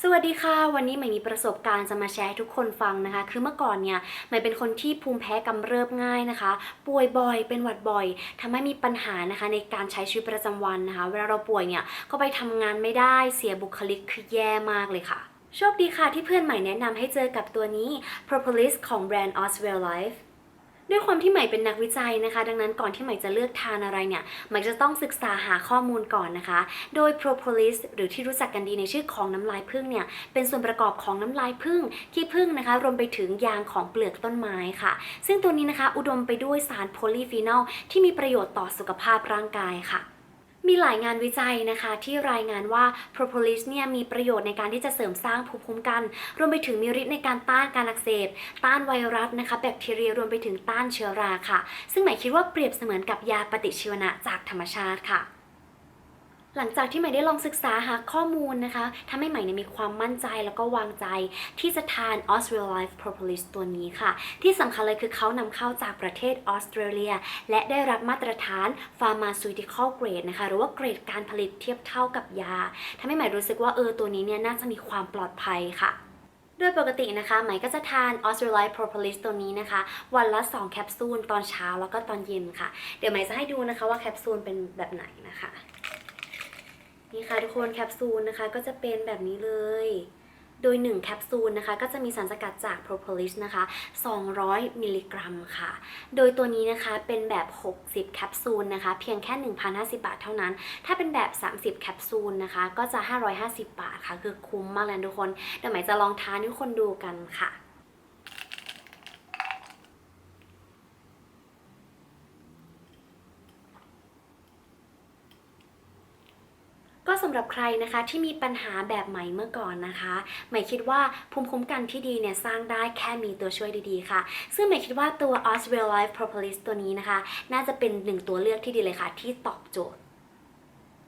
สวัสดีค่ะ วันนี้ใหม่มีประสบการณ์จะมาแชร์ให้ทุกคนฟังนะคะ คือเมื่อก่อนเนี่ยใหม่เป็นคนที่ภูมิแพ้กำเริบง่ายนะคะ ป่วยบ่อยเป็นหวัดบ่อยทำให้มีปัญหานะคะ ในการใช้ชีวิตประจำวันนะคะ เวลาเราป่วยเนี่ยก็ไปทำงานไม่ได้เสียบุคลิกคือแย่มากเลยค่ะโชคดีค่ะที่เพื่อนใหม่แนะนำให้เจอกับตัวนี้ Propolis ของแบรนด์ Oswell Life ด้วยความที่ใหม่เป็นนักวิจัยนะคะ ดังนั้นก่อนที่ใหม่จะเลือกทานอะไรเนี่ยใหม่จะต้องศึกษาหาข้อมูลก่อนนะคะ โดย propolis หรือที่รู้จักกันดีในชื่อของน้ำลายพึ่งเนี่ยเป็นส่วนประกอบของน้ำลายพึ่งขี้พึ่งนะคะรวมไปถึงยางของเปลือกต้นไม้ค่ะ ซึ่งตัวนี้นะคะอุดมไปด้วยสารโพลีฟีนอลที่มีประโยชน์ต่อสุขภาพร่างกายค่ะ มีหลายงานวิจัยนะคะ ที่รายงานว่า propolis เนี่ยมีประโยชน์ในการที่จะเสริมสร้างภูมิคุ้มกัน รวมไปถึงมีฤทธิ์ในการต้านการอักเสบ ต้านไวรัสนะคะ แบคทีเรียรวมไปถึงต้านเชื้อราค่ะ ซึ่งหมายคิดว่าเปรียบเสมือนกับยาปฏิชีวนะจากธรรมชาติค่ะ หลังจากที่ใหม่ได้ลองศึกษาหาข้อมูลนะคะทำให้ใหม่เนี่ยมีความมั่นใจแล้วก็วางใจ ที่จะทาน Oswell i f e Propolis ตัวนี้ค่ะ ที่สำคัญเลยคือเขานำเข้าจากประเทศออสเตรเลีย และได้รับมาตรฐาน Pharmaceutical Grade นะคะ หรือว่าเกรดการผลิตเทียบเท่ากับยาทำให้ใหม่รู้สึกว่าเออตัวนี้เนี่ยน่าจะมีความปลอดภัยค่ะโดยปกตินะคะไหมก็จะทาน Australite Propolis ตัวนี้นะคะ วันละ 2 แคปซูลตอนเช้าแล้วก็ตอนเย็นค่ะ เดี๋ยวไหมจะให้ดูนะคะว่าแคปซูลเป็นแบบไหนนะคะ นี่ค่ะทุกคนแคปซูลนะคะก็จะเป็นแบบนี้เลย โดย 1 แคปซูลนะคะก็จะมีสารสกัดจาก propolis นะคะ 200 มิลลิกรัมค่ะ โดยตัวนี้นะคะเป็นแบบ 60 แคปซูลนะคะ เพียงแค่ 1,050 บาทเท่านั้น ถ้าเป็นแบบ 30 แคปซูลนะคะ ก็จะ 550 บาทค่ะ คือคุ้มมากเลยทุกคน เดี๋ยวไหมจะลองทานทุกคนดูกันค่ะ ก็สำหรับใครนะคะที่มีปัญหาแบบใหม่เมื่อก่อนนะคะใหม่คิดว่าภูมิคุ้มกันที่ดีเนี่ยสร้างได้แค่มีตัวช่วยดีๆค่ะ ซึ่งใหม่คิดว่าตัว Oswell Life Propolis ตัวนี้นะคะ น่าจะเป็นหนึ่งตัวเลือกที่ดีเลยค่ะ ที่ตอบโจทย์